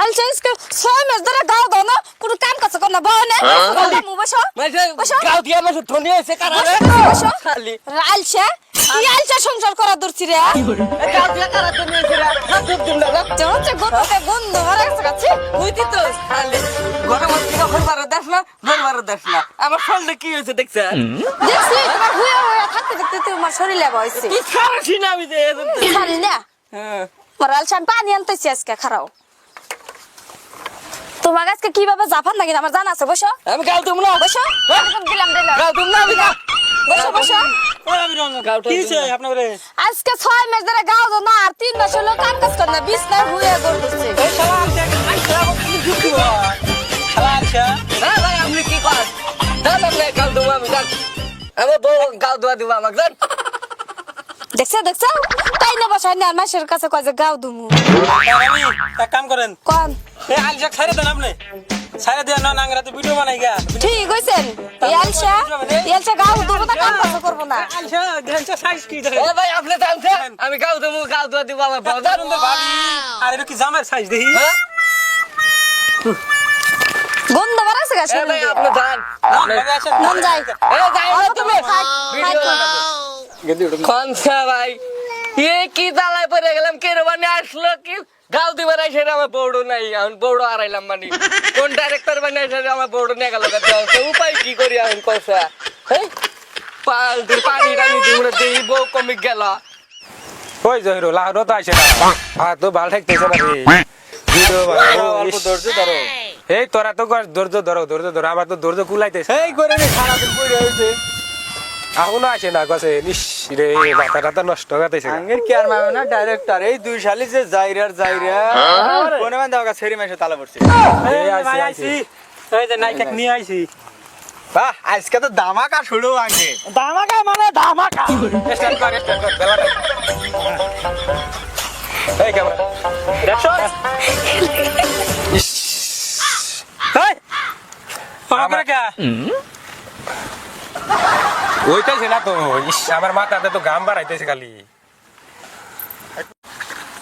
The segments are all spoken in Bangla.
আলছে ইসকে ছয় মাস ধরে গাও দাও না কোনো কাম কাজ কর না বাও না। মু বসো মাঝে বসো। গাও দিয়া মাঝে ধনী হয়েছে কারারে বসো খালি। আলছে কি আলছে সংসার করা দূরছি রে এ গাও দিয়া কারা ধনী হয়েছে রে না দুধ দিন না যেমন গন্ধে গন্ধ মারা গেছে কাছে। বুঝতি তো খালি। ঘরে মধ্যে কখন বারো দেখ না? ঘর বারো দেখ না। আমার শরীরে কি হয়েছে দেখছে? দেখছি তোমার হুয়া হুয়া থাকতে থাকতে তোমার শরীরে বয়সে কি খারাপি না আমি যে জানি না? হ্যাঁ। আমার আলছে পানি আনতেছি আজকে খারাও। তোমার আজকে কীভাবে জাফান নাকি আমার জানা আছে বসো। আমি গাও তুমি না। বসো। দিলাম দিলাম গাও তুমি না আমি না বসো বসো। আজকে ছয় মাস ধরে গাও না আর তিন মাস হলো কাম কাজ কর না বিছনার হুয়ে? গড় দিচ্ছে আপনি কি গাও দেবো আমি আমার বউ গাও দেওয়া দিব আমাকে জান দেখছ দেখছ? তাই না বসাই না আর মাসের কাছে কয় যে গাও দুমু এক কাম করেন। কোন? এই আলজাক ছাইরে দেন আপনি। ছাইরে দেন না নাংরাতে ভিডিও বানাই গা। ঠিক হইছেন এই আলসা এই আলসা গাও দুমু না কাম কাজ করব না। আলজা দেখেন সাইজ কি দেখেন এ ভাই আপনি জানছেন আমি গাও দেবো গাও দেওয়া দিব আমার বউ জান ভাবি আর এটা কি জামার সাইজ দেখি? হ্যাঁ? গন্ধ মারাছে গা এ ভাই আপনি জান মন যায়। এ যাই তুমি ভিডিও থাক। ভাই এ কি দালায় পড়ে গেলাম কে মানে আসলো কি? গাও দিবার আইসে রে আমার বৌড়ো নাই আমি বৌড়ো হারাইলাম মানে। কোন ডাইরেক্টর আইসে রে আমার বৌড়ো নিয়ে গেল উপায় কি করি আমি কসা হ্যাঁ পানি টানি দিয়ে দেই বউ কমিক গেল। ওই জহিরুল লাহরও তো আসে না। আর তো ভালো ঠেকতেছে না রে। অল্প। ধৈর্য ধরো। এই তোরা তো ধৈর্য ধরো ধৈর্য ধরো। আমার তো ধৈর্য কুলাইতেছে। এই করে নি সারাদিন পড়ে এখনও আসে না কসে নিস রে মাথা টাথা নষ্ট হতেছে আঙ্গের কি আর মামে না ডাইরেক্টর এই দুই শালি যে যাইরার যাইরা কোনে মানে দাও ছেড়ে মাসে তালা পড়ছে। এই এই আইছি, আইছি। আইছি। এই যে নাইকাক নিয়ে আইছি। বাহ আজকে তো দামাকা শুরু আগে ধামাকা মানে ধামাকা। স্টার্ট কর স্টার্ট কর বেলা এই ক্যামেরা দেখছ? এই আমার কা? ওইটাইছে না তো ইস আমার মাথাতে তো গাম বাড়াইতেছে খালি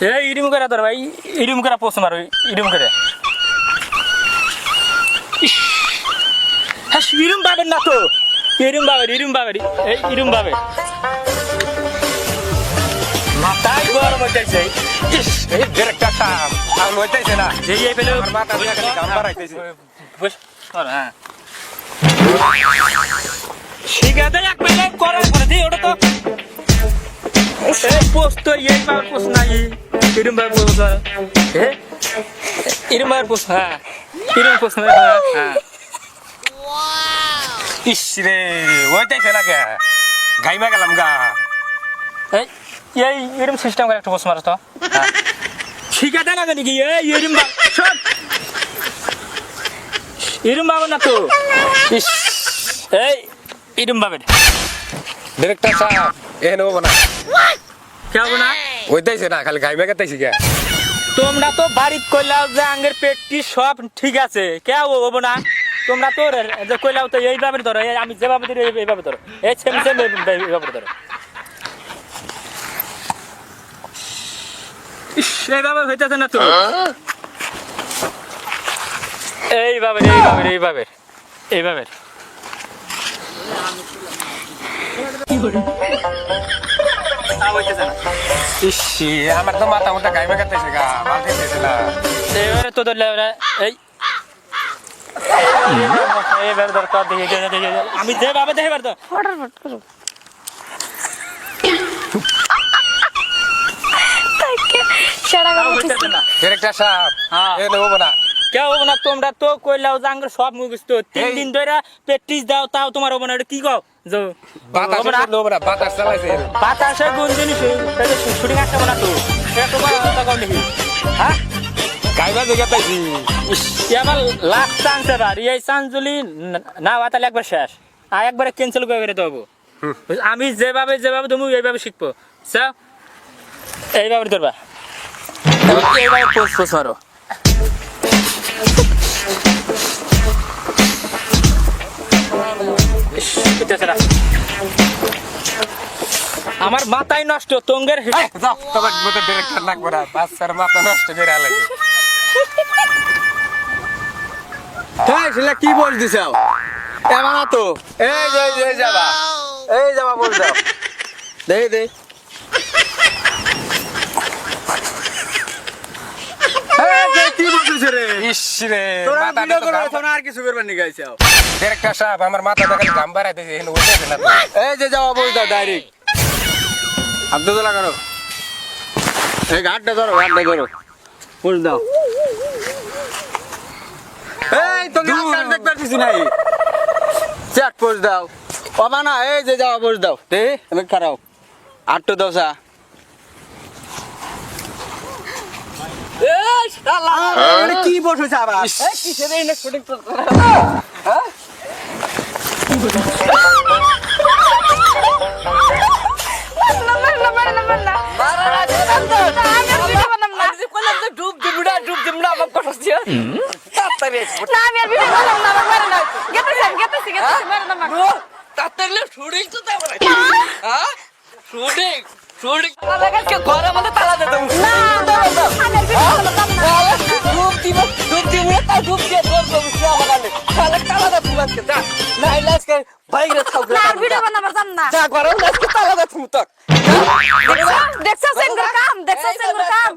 এই ইডিম করে তোর ভাই ইডিম করে পোস্ট মারো ইডিম করে হ্যাঁ ইরুম পাবেন না তো ইরুম পাবেন ইরুম পাবেন এই ইরুম পাবেন মাথায় গরম হইতেছে ইস এই ডিরেক্টর সাহেব আর ওইটাইছে না যেই এই পেলে আমার মাথা দিয়ে খালি গাম বাড়াইতেছে বস হ্যাঁ আছে এক পেলে করার পরে দিই ওটা তো। এই পোস্ট নাই পাওয়ার পোস্ট হ্যাঁ। পোস্ট হ্যাঁ। ইরুম পোস্ট হ্যাঁ হ্যাঁ। ইস রে ওইটাইছে না কে? গাইমা গেলাম গা। এই এই, এরম সিস্টেম করে একটা পোস্ট মারো তো। ঠিক আছে না নাকি? এই, এরম এরম না তো। ইস, এই। এরম ডিরেক্টর সাহেব এ নেব না কে হব না? ওইটাইছে না খালি গাইমা গেতেছি কে? তোমরা তো বাড়িত কইলাও যে আঙ্গের পেটটি সব ঠিক আছে। কে হব না? তোমরা তো যে কইলাও তো এইভাবে ধরো এই আমি যেভাবে ধরি এই- এইভাবে ধরো। এই সেম সেম এইভাবে ধরো। ইস, এইভাবে হইতেছে না তো। এইভাবে এইভাবে এইভাবে এইভাবে। ইস আমার তো মাথা মোটা গাইমা গেতেছে গা ঠেকতেছে না এইবারে তো ধরলে এবারে এই দরকার দেখে দেখে দেখে আমি যেভাবে দেখে পারতো ফটাফট করো সাহেব হ্যাঁ। এ নেব না কে হব না তোমরা তো কইলাও যে আঙ্গুর সব তিন দিন ধরে প্র্যাকটিস দাও তাও তোমার হব না কি কও? বাতাস না? নেব না বাতাসে গুন জিনিস শুটিং আসতে না তো। এটা তোমার কথা কম দেখি। হ্যাঁ? গাইমা জগাইতেছি ইস, এবার লাস্ট চান্স এবার এই চান্স যদি না- না হয় তাহলে একবার শেষ। আর একবারে ক্যান্সেল করে বেরোতে হব আমি যেভাবে যেভাবে তুমি এইভাবে শিখব। স্যার এইভাবে ধরবা। এইভাবে পোস্ট পোস্ট মারো। আমার মাথায় নষ্ট তঙ্গের যাও তোমার মতো ডিরেক্টর লাগবে না। বাচ্চার মাথা নষ্ট করে লাগে হ্যাঁ সেটা কি বল দিছ এমন তো এই যাবা এই যাবা বল দাও। দে দে এই যে কি বলছিস রে ইস রে তোরা মাথা ভিডিও তো করে ঘাম- তো না আর কিছু করবার নি গাইছে ডিরেক্টর সাহেব আমার মাথা দেখালে ঘাম বাড়াই দিয়েছে এখানে উঠে গেছে না তো। এই যে যাওয়া দাও ডাইরেক্ট এই ঘাটটা ধরো ঘাটটা ধরো। বল দাও। এই নাই দাও। যে যাওয়া পোজ দাও। দে। আমি খারাও আটটো দশা এই শালা কি বসেছে আবার এই কিসের এই না শুটিং তো নাম্বার নাম্বার নাম্বার না মারা রাজে না, আমি আর ভিডিও বানাম না আমি যে কইলাম যে ডুব দিম না ডুব দিম না আমার কথা আজকে যা না হলে আজকে বাইরে থাকবে না ভিডিও বানাবার জান না। যা ঘরের আজকে তালা দে তুমি তক দেখছ সেঙ্গুর কাম দেখছ সেঙ্গুর কাম?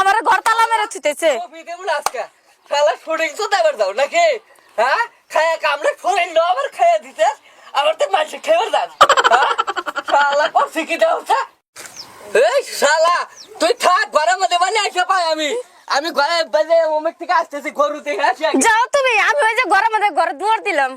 আমার ঘর তালা মেরে ছুটেছে। কপি দেবো না আজকে? তাহলে শুটিং তো দেবার দাও নাকি? হ্যাঁ? খায়া কামড়ে ফোরেন নো আবার খায়া দিতে। আবার তো মাসে খেয়ে দাস হ্যাঁ? শালা কফি কি দাও এই শালা তুই থাক ঘরের মধ্যে এসে পাই আমি। আমি ঘরে বাজে অমুক থেকে আসতেছি গরু থেকে যাও তুমি, আমি ওই যে ঘরের মধ্যে ঘরে দুয়ার দিলাম।